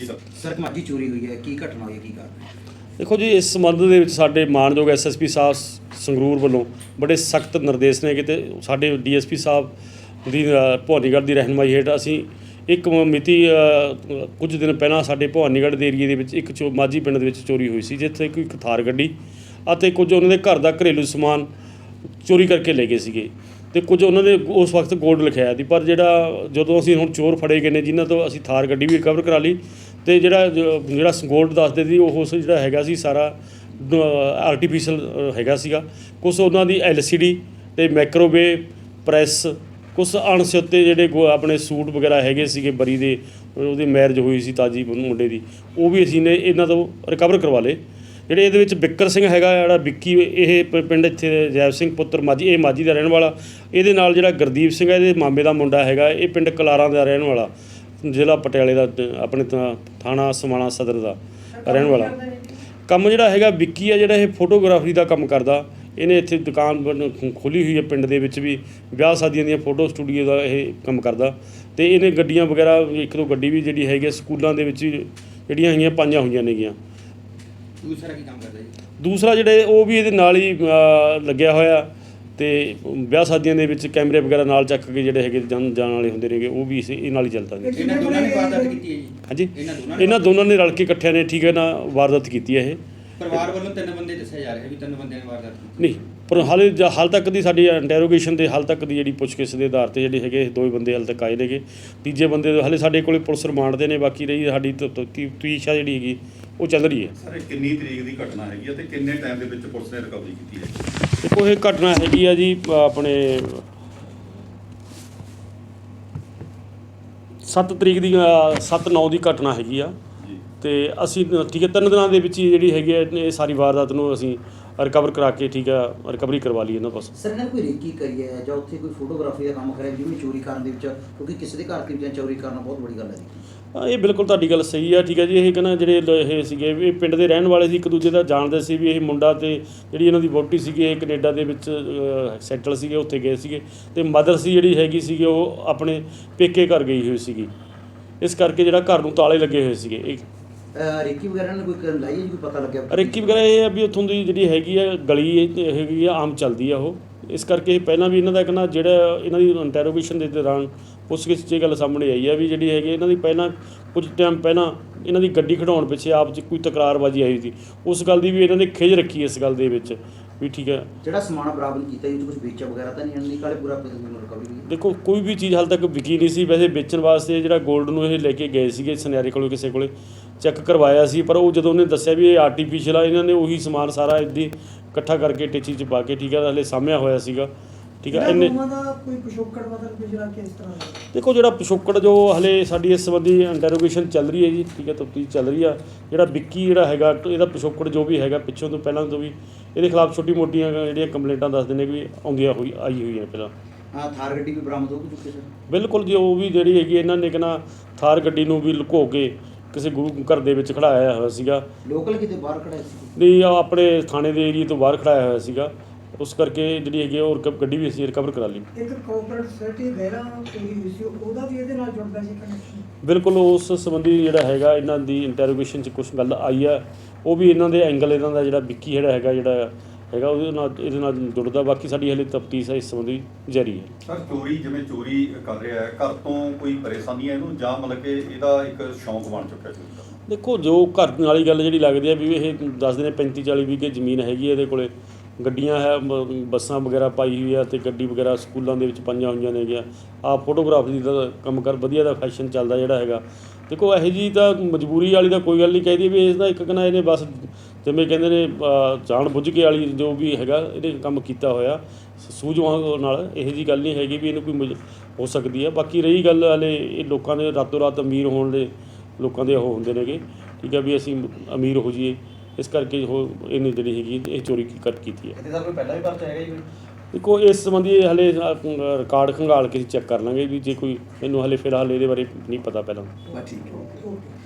ਜੀ sir. Sir ਮਾਜੀ ਚੋਰੀ ਹੋਈ ਹੈ, ਕੀ ਘਟਨਾ ਹੋਈ ਹੈ, ਕੀ ਕਾਰਨ ਹੈ? ਦੇਖੋ ਜੀ, ਇਸ ਸੰਬੰਧ ਦੇ ਵਿੱਚ ਸਾਡੇ ਮਾਨਯੋਗ ਐਸਐਸਪੀ ਸਾਹਿਬ ਸੰਗਰੂਰ ਵੱਲੋਂ ਬੜੇ ਸਖਤ ਨਿਰਦੇਸ਼ ਨੇ ਕਿਤੇ ਸਾਡੇ ਡੀਐਸਪੀ ਸਾਹਿਬ ਦੀ ਭਵਾਨੀਗੜ੍ਹ ਦੀ ਰਹਿਨਮਾਈ ਹੇਠ ਅਸੀਂ ਇੱਕ ਮ- ਮਿਤੀ ਕੁਝ ਦਿਨ ਪਹਿਲਾਂ ਸਾਡੇ ਭਵਾਨੀਗੜ੍ਹ ਦੇ ਏਰੀਏ ਦੇ ਵਿੱਚ ਇੱਕ ਚੋ, ਮਾਝੀ ਪਿੰਡ ਦੇ ਵਿੱਚ ਚੋਰੀ ਹੋਈ ਸੀ, ਜਿੱਥੇ ਕੋਈ ਇੱਕ ਥਾਰ ਗੱਡੀ ਅਤੇ ਕੁਝ ਉਹਨਾਂ ਦੇ ਘਰ ਦਾ ਘਰੇਲੂ ਸਮਾਨ ਚੋਰੀ ਕਰਕੇ ਲੈ ਗਏ ਸੀਗੇ ਤੇ ਕੁਝ ਉਹਨਾਂ ਨੇ ਉਸ ਵਕਤ ਗੋਲਡ ਲਿਖਿਆ ਸੀ, ਪਰ ਜਿਹੜਾ ਜਦੋਂ ਅਸੀਂ ਹੁਣ ਚੋਰ ਫੜੇ ਗਏ ਨੇ, ਜਿਨ੍ਹਾਂ ਤੋਂ ਅਸੀਂ ਥਾਰ ਗੱਡੀ ਵੀ ਰਿਕਵਰ ਕਰਾ ਲਈ ਤੇ ਜਿਹੜਾ ਜਿਹੜਾ ਗੋਲਡ ਦੱਸਦੇ ਸੀ, ਉਹ ਜਿਹੜਾ ਹੈਗਾ ਸੀ ਸਾਰਾ ਆਰਟੀਫੀਸ਼ੀਅਲ ਹੈਗਾ ਸੀਗਾ। ਕੁਝ ਉਹਨਾਂ ਦੀ ਐਲਸੀਡੀ ਤੇ ਮਾਈਕ੍ਰੋਵੇਵ ਪ੍ਰੈਸ ਕੁਝ ਅਣਸਿੱਤੇ ਜਿਹੜੇ ਗੋ- ਆਪਣੇ ਸੂਟ ਵਗੈਰਾ ਹੈਗੇ ਸੀਗੇ ਬਰੀ ਦੇ, ਉਹਦੀ ਮੈਰਿਜ ਹੋਈ ਸੀ ਤਾਜੀ ਮੁੰਡੇ ਦੀ, ਉਹ ਵੀ ਅਸੀਂ ਨੇ ਇਹਨਾਂ ਤੋਂ ਰਿਕਵਰ ਕਰਵਾ ਲਏ। ਜਿਹੜੇ ਇਹਦੇ ਵਿੱਚ ਬਿੱਕਰ ਸਿੰਘ ਹੈਗਾ, ਜਿਹੜਾ ਵਿੱਕੀ, ਇਹ ਪਿੰਡ ਇੱਥੇ ਜੈਵ ਸਿੰਘ ਪੁੱਤਰ ਮਾਜੀ, ਇਹ ਮਾਜੀ ਦਾ ਰਹਿਣ ਵਾਲਾ। ਇਹਦੇ ਨਾਲ ਜਿਹੜਾ ਗੁਰਦੀਪ ਸਿੰਘ ਹੈ, ਇਹਦੇ ਮਾਮੇ ਦਾ ਮੁੰਡਾ ਹੈਗਾ, ਇਹ ਪਿੰਡ ਕਲਾਰਾਂ ਦਾ ਰਹਿਣ ਵਾਲਾ। ਜ਼ਿਲ੍ਹਾ ਪਟਿਆਲੇ ਦਾ ਆਪਣੇ ਥਾਣਾ ਸਮਾਣਾ ਸਦਰ ਦਾ ਰਹਿਣ ਵਾਲਾ। ਕੰਮ ਜਿਹੜਾ ਹੈਗਾ ਵਿੱਕੀ ਆ ਜਿਹੜਾ ਇਹ ਫੋਟੋਗ੍ਰਾਫੀ ਦਾ ਕੰਮ ਕਰਦਾ ਇਹਨੇ ਇੱਥੇ ਦੁਕਾਨ ਖੋਲੀ ਹੋਈ ਹੈ ਪਿੰਡ ਦੇ ਵਿੱਚ ਵੀ ਵਿਆਹ ਸ਼ਾਦੀਆਂ ਦੀਆਂ ਫੋਟੋ ਸਟੂਡੀਓ ਦਾ ਇਹ ਕੰਮ ਕਰਦਾ। ਤੇ ਇਹਨੇ ਗੱਡੀਆਂ ਵਗੈਰਾ ਇੱਕ ਦੋ ਗੱਡੀ ਵੀ ਜਿਹੜੀ ਹੈਗੀ ਆ ਸਕੂਲਾਂ ਦੇ ਵਿੱਚ ਵੀ ਜਿਹੜੀਆਂ ਹੈਗੀਆਂ ਪਾਈਆਂ ਹੋਈਆਂ ਨੇਗੀਆਂ। ਦੂਸਰਾ ਕੀ ਕੰਮ ਕਰਦਾ ਜੀ? ਦੂਸਰਾ ਜਿਹੜੇ ਉਹ ਵੀ ਇਹਦੇ ਨਾਲ ਹੀ ਲੱਗਿਆ ਹੋਇਆ। ਤੇ ਵਿਆਹ ਸ਼ਾਦੀਆਂ ਦੇ ਵਿੱਚ ਕੈਮਰੇ ਵਗੈਰਾ ਨਾਲ ਚੱਕ ਕੇ ਜਿਹੜੇ ਹੈਗੇ ਜਾਣ ਜਾਣ ਵਾਲੇ ਹੁੰਦੇ ਨੇਗੇ ਉਹ ਵੀ ਇਸੇ ਇਹ ਨਾਲ ਹੀ ਚੱਲਦਾ ਨੇ ਇਹਨਾਂ ਦੋਨਾਂ ਨੇ ਵਾਰਦਾਤ ਕੀਤੀ ਹੈ ਜੀ? ਹਾਂਜੀ। ਇਹਨਾਂ ਦੋਨਾਂ ਨੇ ਇਹਨਾਂ ਦੋਨਾਂ ਨੇ ਰਲ ਕੇ ਇਕੱਠਿਆਂ ਨੇ ਠੀਕ ਹੈ ਨਾ ਵਾਰਦਾਤ ਕੀਤੀ ਹੈ ਇਹ। ਪਰਿਵਾਰ ਵੱਲੋਂ ਤਿੰਨ ਬੰਦੇ ਦੱਸੇ ਜਾ ਰਹੇ ਵੀ ਤਿੰਨ ਬੰਦਿਆਂ ਨੇ ਵਾਰਦਾਤ ਕੀਤੀ ਨਹੀਂ ਪਰ ਹਾਲੇ ਜ- ਹਾਲ ਤੱਕ ਦੀ ਸਾਡੀ ਇੰਟਰੋਗੇਸ਼ਨ ਦੇ ਹਾਲ ਤੱਕ ਦੀ ਜਿਹੜੀ ਪੁੱਛਗਿੱਛ ਦੇ ਆਧਾਰ ਤੇ ਜਿਹੜੇ ਹੈਗੇ ਦੋ ਹੀ ਬੰਦੇ ਹਾਲੇ ਤੱਕ ਆਏ ਨੇਗੇ। ਤੀਜੇ ਬੰਦੇ ਦੇ ਹਾਲੇ ਸਾਡੇ ਕੋਲੇ ਪੁਲਿਸ ਰਿਮਾਂਡ ਦੇ ਨੇ ਬਾਕੀ ਰਹੀ ਸਾਡੀ ਤੀਸ਼ਾ ਜਿਹੜੀ ਹੈਗੀ ਉਹ ਚੱਲ ਰਹੀ ਹੈ। ਸਰ ਇਹ ਕਿੰਨੀ ਤਰੀਕ ਦੀ ਘਟਨਾ ਹੈਗੀ ਹੈ ਤੇ ਕਿੰਨੇ ਟਾਈਮ ਦੇ ਵਿੱਚ ਪੁਲਿਸ ਨੇ ਰਿਕਵਰੀ ਕੀਤੀ ਹੈ? ਦੇਖੋ ਇਹ ਘਟਨਾ ਹੈਗੀ ਆ ਜੀ ਆਪਣੇ 7 ਤਰੀਕ ਦੀ 7-9 ਦੀ ਘਟਨਾ ਹੈਗੀ ਆ। ਤੇ ਅਸੀਂ ਠੀਕ ਹੈ ਤਿੰਨ ਦਿਨਾਂ ਦੇ ਵਿੱਚ ਹੀ ਜਿਹੜੀ ਹੈਗੀ ਆ ਇਹ ਸਾਰੀ ਵਾਰਦਾਤ ਨੂੰ ਅਸੀਂ ਰਿਕਵਰ ਕਰਾ ਕੇ ਠੀਕ ਆ ਰਿਕਵਰੀ ਕਰਵਾ ਲਈ ਇਹਨਾਂ ਪਾਸ ਸਰ ਇਹਨਾਂ ਨੇ ਕੋਈ ਰੇਕੀ ਕਰੀ ਹੈ ਜਾਂ ਉੱਥੇ ਕੋਈ ਫੋਟੋਗ੍ਰਾਫੀ ਦਾ ਕੰਮ ਕਰਿਆ ਜਿਵੇਂ ਚੋਰੀ ਕਰਨ ਦੇ ਵਿੱਚ? ਕਿਉਂਕਿ ਕਿਸੇ ਦੇ ਘਰ ਦੀ ਚੋਰੀ ਕਰਨਾ ਬਹੁਤ ਵੱਡੀ ਗੱਲ ਹੈ ਜੀ। ਹਾਂ, ਇਹ ਬਿਲਕੁਲ ਤੁਹਾਡੀ ਗੱਲ ਸਹੀ ਆ ਠੀਕ ਹੈ ਜੀ। ਇਹ ਕਹਿੰਦਾ ਜਿਹੜੇ ਲ- ਇਹ ਸੀਗੇ ਵੀ ਇਹ ਪਿੰਡ ਦੇ ਰਹਿਣ ਵਾਲੇ ਸੀ ਇੱਕ ਦੂਜੇ ਦਾ ਜਾਣਦੇ ਸੀ ਵੀ ਇਹ ਮੁੰਡਾ ਤੇ ਜਿਹੜੀ ਇਹਨਾਂ ਦੀ ਵੋਟੀ ਸੀਗੀ ਇਹ ਕੈਨੇਡਾ ਦੇ ਵਿੱਚ ਸੈਟਲ ਸੀਗੇ ਉੱਥੇ ਗਏ ਸੀਗੇ। ਤੇ ਮਦਰ ਸੀ ਜਿਹੜੀ ਹੈਗੀ ਸੀਗੀ ਉਹ ਆਪਣੇ ਪੇਕੇ ਘਰ ਗਈ ਹੋਈ ਸੀਗੀ। ਇਸ ਕਰਕੇ ਜਿਹੜਾ ਘਰ ਨੂੰ ਤਾਲੇ ਲੱਗੇ ਹੋਏ ਸੀਗੇ। ਇਹ ਰੇਕੀ ਵਗੈਰਾ ਨੇ ਕੋਈ ਕਰਨ ਲਾਈ ਹੈ ਜੀ, ਕੋਈ ਪਤਾ ਲੱਗਿਆ? ਰੇਕੀ ਵਗੈਰਾ ਇਹ ਆ ਵੀ ਉੱਥੋਂ ਦੀ ਜਿਹੜੀ ਹੈਗੀ ਆ ਗਲੀ, ਇਹ ਹੈਗੀ ਆ, ਆਮ ਚੱਲਦੀ ਆ ਉਹ। ਇਸ ਕਰਕੇ ਪਹਿਲਾਂ ਵੀ ਇਹਨਾਂ ਦਾ ਕਹਿੰਦਾ ਜਿਹੜਾ ਇਹਨਾਂ ਦੀ ਇੰਟਰੋਗੇਸ਼ਨ ਦੇ ਦੌਰਾਨ ਪੁੱਛਗਿੱਛ 'ਚ ਇਹ ਗੱਲ ਸਾਹਮਣੇ ਆਈ ਆ ਵੀ ਜਿਹੜੀ ਹੈਗੀ ਇਹਨਾਂ ਦੀ ਪਹਿਲਾਂ ਕੁਝ ਟਾਈਮ ਪਹਿਲਾਂ ਇਹਨਾਂ ਦੀ ਗੱਡੀ ਖੜਾਉਣ ਪਿੱਛੇ ਆਪ 'ਚ ਕੋਈ ਤਕਰਾਰਬਾਜ਼ੀ ਆਈ ਸੀ। ਉਸ ਗੱਲ ਦੀ ਵੀ ਇਹਨਾਂ ਨੇ ਖਿਜ ਰੱਖੀ ਇਸ ਗੱਲ ਦੇ ਵਿੱਚ। ਵੀ ਠੀਕ ਹੈ। ਜਿਹੜਾ ਸਮਾਨ ਬਰਾਮਦ ਕੀਤਾ ਜੀ ਕੁਝ ਵੇਚਿਆ ਵਗੈਰਾ ਤਾਂ ਨਹੀਂ ਨੇ ਕਾਲੇ ਪੂਰਾ ਪੈਸੇ ਰਿਕਵਰੀ ਹੋਈ ਦੇਖੋ ਕੋਈ ਵੀ ਚੀਜ਼ ਹਾਲ ਤੱਕ ਵਿਕੀ ਨਹੀਂ ਸੀ। ਵੈਸੇ ਵੇਚਣ ਵਾਸਤੇ ਜਿਹੜਾ 골ਡ ਨੂੰ ਇਹ ਲੈ ਕੇ ਗਏ ਸੀਗੇ ਸੁਨਿਆਰੇ ਕੋਲੋਂ ਕਿਸੇ ਕੋਲੇ ਚੈੱਕ ਕਰਵਾਇਆ ਸੀ। ਪਰ ਉਹ ਜਦੋਂ ਉਹਨੇ ਦੱਸਿਆ ਵੀ ਇਹ ਆਰਟੀਫੀਸ਼ੀਅਲ ਆ ਇਹਨਾਂ ਨੇ ਉਹੀ ਸਮਾਨ ਸਾਰਾ ਇੱਦੀ ਇਕੱਠਾ ਕਰਕੇ ਟੇਚੀ ਚ ਪਾ ਕੇ ਠੀਕ ਹੈ ਹਲੇ ਸਾਹਮਿਆ ਹੋਇਆ ਸੀਗਾ। ਠੀਕ ਹੈ ਇਹਨਾਂ ਦਾ ਕੋਈ ਪਿਛੋਕੜ ਮਤਲਬ ਪਿਛਲਾ ਕਿਸ ਤਰ੍ਹਾਂ ਦਾ ਦੇਖੋ ਜਿਹੜਾ ਪਿਛੋਕੜ ਜੋ ਹਲੇ ਸਾਡੀ ਇਸ ਸੰਬੰਧੀ ਇੰਟਰੋਗੇਸ਼ਨ ਚੱਲ ਰਹੀ ਹੈ ਜੀ ਠੀਕ ਹੈ ਤਫਤੀਸ਼ ਚੱਲ ਰਹੀ ਆ। ਜਿਹੜਾ ਵਿੱਕੀ ਜਿਹੜਾ ਹੈਗਾ ਇਹਦਾ ਪਿਛੋਕੜ ਜੋ ਵੀ ਹੈਗਾ ਪਿੱਛੋਂ ਤੋਂ ਪਹਿਲਾਂ ਤੋਂ ਵੀ ਇਹਦੇ ਖਿਲਾਫ ਛੋਟੀ ਮੋਟੀਆਂ ਜਿਹੜੀਆਂ ਕੰਪਲੇਂਟਾਂ ਦੱਸਦੇ ਨੇ ਵੀ ਆਉਂਦੀਆਂ ਹੋਈ ਆਈ ਹੋਈਆਂ ਪਹਿਲਾਂ। ਹਾਂ ਥਾਰ ਗੱਡੀ ਵੀ ਬਰਾਮਦ ਹੋ ਚੁੱਕੀ ਸਰ। ਬਿਲਕੁਲ ਜੀ ਉਹ ਵੀ ਜਿਹੜੀ ਹੈਗੀ ਇਹਨਾਂ ਨੇ ਕਹਿੰਦਾ ਥਾਰ ਗੱਡੀ ਨੂੰ ਵੀ ਲੁਕੋ ਕੇ ਕਿਸੇ ਗੁਰੂ ਘਰ ਦੇ ਵਿੱਚ ਖੜਾਇਆ ਹੋਇਆ ਸੀਗਾ। ਲੋਕਲ ਕਿਤੇ ਬਾਹਰ ਖੜਾ ਸੀ? ਨਹੀਂ ਆਹ ਆਪਣੇ ਥਾਣੇ ਦੇ ਏਰੀਏ ਤੋਂ ਬਾਹਰ ਖੜਾਇਆ ਹੋਇਆ ਸੀਗਾ। ਉਸ ਕਰਕੇ ਜਿਹੜੀ ਹੈਗੀ ਆ ਉਹ ਰਿਕਵ- ਗੱਡੀ ਵੀ ਅਸੀਂ ਰਿਕਵਰ ਕਰਾ ਲਈ। ਇੱਕ ਕੋਆਪਰੇਟ ਸੋਸਾਇਟੀ ਗੈਰਾ ਚੋਰੀ ਹੋਈ ਸੀ ਉਹਦਾ ਵੀ ਇਹਦੇ ਨਾਲ ਜੁੜਦਾ ਸੀ ਕਨੈਕਸ਼ਨ ਬਿਲਕੁਲ ਉਸ ਸੰਬੰਧੀ ਜਿਹੜਾ ਹੈਗਾ ਇਹਨਾਂ ਦੀ ਇੰਟਰੋਗੇਸ਼ਨ 'ਚ ਕੁਝ ਗੱਲ ਆਈ ਆ। ਉਹ ਵੀ ਇਹਨਾਂ ਦੇ ਐਂਗਲ ਇਹਨਾਂ ਦਾ ਜਿਹੜਾ ਵਿੱਕੀ ਜਿਹੜਾ ਹੈਗਾ ਜਿਹੜਾ ਹੈਗਾ ਉਹਦੇ ਨਾਲ ਇਹਦੇ ਨਾਲ ਜੁੜਦਾ। ਬਾਕੀ ਸਾਡੀ ਹਲੇ ਤਫਤੀਸ਼ ਹੈ ਇਸ ਸੰਬੰਧੀ ਜਾਰੀ ਹੈ। ਸਰ ਚੋਰੀ ਜਿਵੇਂ ਚੋਰੀ ਕਰ ਰਿਹਾ ਹੈ ਘਰ ਤੋਂ ਕੋਈ ਪਰੇਸ਼ਾਨੀ ਹੈ ਇਹਨੂੰ? ਜਾਂ ਮਤਲਬ ਕਿ ਇਹਦਾ ਇੱਕ ਸ਼ੌਂਕ ਬਣ ਚੁੱਕਿਆ ਚੋਰੀ ਦਾ? ਦੇਖੋ ਜੋ ਘਰ ਵਾਲੀ ਗੱਲ ਜਿਹੜੀ ਲੱਗਦੀ ਆ ਵੀ ਇਹ ਦੱਸਦੇ ਨੇ 35 40 ਵੀਗੇ ਜ਼ਮੀਨ ਹੈਗੀ ਆ ਇਹਦੇ ਕੋਲੇ ਗੱਡੀਆਂ ਹੈ ਮ- ਬੱਸਾਂ ਵਗੈਰਾ ਪਾਈ ਹੋਈ ਆ ਤੇ ਗੱਡੀ ਵਗੈਰਾ ਸਕੂਲਾਂ ਦੇ ਵਿੱਚ ਪਾਈਆਂ ਹੋਈਆਂ ਨੇਗੀਆਂ। ਗਿਆ ਆ ਫੋਟੋਗ੍ਰਾਫੀ ਦਾ ਕੰਮ ਕਰ ਵਧੀਆ ਦਾ ਫੈਸ਼ਨ ਚੱਲਦਾ ਜਿਹੜਾ ਹੈਗਾ। ਦੇਖੋ ਇਹੋ ਜੀ ਤਾਂ ਮਜਬੂਰੀ ਵਾਲੀ ਤਾਂ ਕੋਈ ਗੱਲ ਨਹੀਂ ਕਹਿਦੀ ਵੀ ਇਸ ਦਾ ਇੱਕ ਕਨਾ ਇਹਨੇ ਬਸ ਜਿਵੇਂ ਕਹਿੰਦੇ ਨੇ ਅ, ਜਾਣ ਬੁੱਝ ਕੇ ਵਾਲੀ ਜੋ ਵੀ ਹੈਗਾ ਇਹਨੇ ਕੰਮ ਕੀਤਾ ਹੋਇਆ। ਸੂਝਵਾਨ ਨਾਲ ਇਹੋ ਜੀ ਗੱਲ ਨਹੀਂ ਹੈਗੀ ਵੀ ਇਹਨੂੰ ਕੋਈ ਮਜ- ਹੋ ਸਕਦੀ ਹੈ। ਬਾਕੀ ਰਹੀ ਗੱਲ ਹਲੇ ਇਹ ਲੋਕਾਂ ਦੇ ਰਾਤੋਂ ਰਾਤ ਅਮੀਰ ਹੋਣ ਦੇ ਲੋਕਾਂ ਦੇ ਉਹ ਹੁੰਦੇ ਨੇਗੇ। ਠੀਕ ਹੈ ਵੀ ਅਸੀਂ ਅਮੀਰ ਹੋ ਜਾਈਏ। ਇਸ ਕਰਕੇ ਉਹ ਇਹਨੇ ਜਿਹੜੀ ਹੈਗੀ ਇਹ ਚੋਰੀ ਕੀ- ਕਰ ਕੀਤੀ ਹੈ। ਇੱਥੇ ਸਰ ਕੋਈ ਪਹਿਲਾਂ ਵੀ ਪਰਚਾ ਹੈਗਾ ਜੀ ਦੇਖੋ ਇਸ ਸੰਬੰਧੀ ਹਲੇ ਰਿਕਾਰਡ ਖੰਗਾਲ ਕੇ ਚੈੱਕ ਕਰ ਲਾਂਗੇ ਵੀ ਜੇ ਕੋਈ ਮੈਨੂੰ ਹਲੇ ਫਿਲਹਾਲ ਇਹਦੇ ਬਾਰੇ ਨਹੀਂ ਪਤਾ ਪਹਿਲਾਂ। ਬਸ ਠੀਕ ਹੈ। ਓਕੇ।